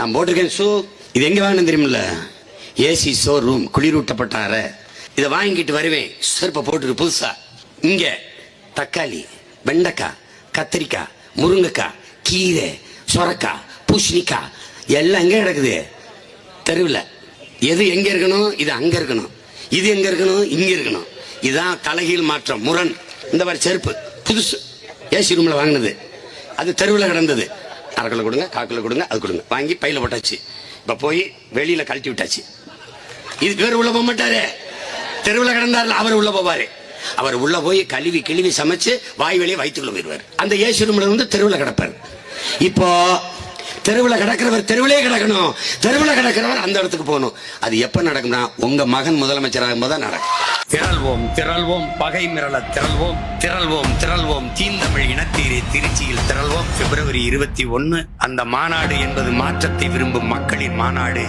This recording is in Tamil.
நான் போட்டிருக்கேன். ஷூ இது எங்க வாங்கினேன் தெரியுமில்ல? ஏசி ஷோ ரூம் குளிரூட்டப்பட்ட அறை இதை வாங்கிட்டு வருவேன். செருப்பை போட்டுருக்கு புதுசா. இங்க தக்காளி வெண்டைக்காய் கத்திரிக்காய் முருங்கைக்காய் கீரை சொரக்காய் பூசணிக்காய் எல்லாம் எங்க கிடக்குது. தெருவில். எது எங்க இருக்கணும்? இது அங்க இருக்கணும். இது எங்க இருக்கணும்? இங்க இருக்கணும். இதுதான் தலைகீழ் மாற்றம் முரண். இந்த மாதிரி செருப்பு புதுசு. ஏசி ரூம்ல வாங்கினது. அது தெருவில் கிடந்தது. அரைக்கில் கொடுங்க காக்கில் கொடுங்க அது கொடுங்க. வாங்கி பையில போட்டாச்சு. இப்ப போய் வெளியில கழட்டி விட்டாச்சு. இது பேர் உள்ள போக மாட்டாரு. தெருவில் கிடந்தார்ல அவர் உள்ள போவாரு. அவர் உள்ள போய் கழுவி கிழுவி சமைச்சு வாய் வெளியே வயிற்றுக்குள்ள போயிடுவார். அந்த ஏசு ரூம்ல இருந்து தெருவில் கிடப்பார். இப்போ தெருவில் கிடக்கிறவர் தெருவிலே கிடக்கணும். தெருவில் கிடக்கிறவர் அந்த இடத்துக்கு போகணும். அது எப்ப நடக்கும்னா உங்க மகன் முதலமைச்சராகும் போது தான் நடக்கும். திரள்வோம் திரள்வோம் பகை மிரள திரள்வோம் திரள்வோம் திரள்வோம். தீந்தமிழ் இனத்தீரை திருச்சியில் திரள்வோம். பிப்ரவரி இருபத்தி ஒன்னு அந்த மாநாடு என்பது மாற்றத்தை விரும்பும் மக்களின் மாநாடு.